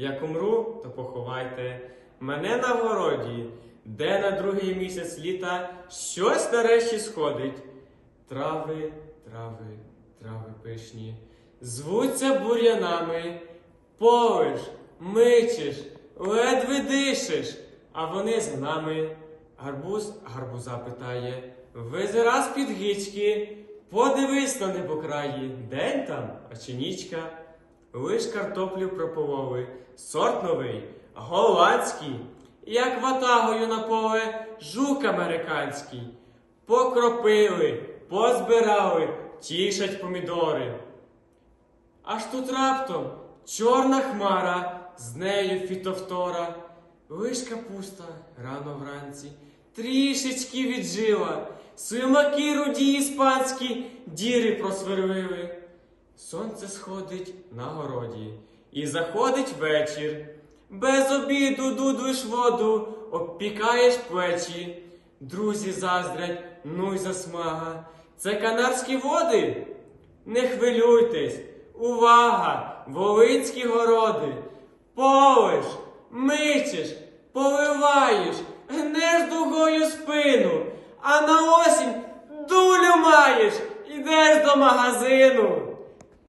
Як умру, то поховайте мене на городі, де на другий місяць літа щось нарешті сходить. Трави, трави, трави пишні, звуться бур'янами, полиш, мичиш, ледве дишиш, а вони за нами. Гарбуз гарбуза питає, визира з під гічки, подивись на небокраї, день там, а чи нічка. Лиш картоплю пропололи, сорт новий, голландський, як ватагою на поле жук американський. Покропили, позбирали, тішать помідори. Аж тут раптом чорна хмара, з нею фітовтора, лиш капуста рано вранці, трішечки віджила, слимаки руді іспанські діри просверлили. Сонце сходить на городі, і заходить вечір. Без обіду дудлиш воду, обпікаєш плечі. Друзі заздрять, ну й засмага. Це канарські води? Не хвилюйтесь, увага, волинські городи. Полиш, мичиш, поливаєш, гнеш дугою спину, а на осінь дулю маєш, ідеш до магазину.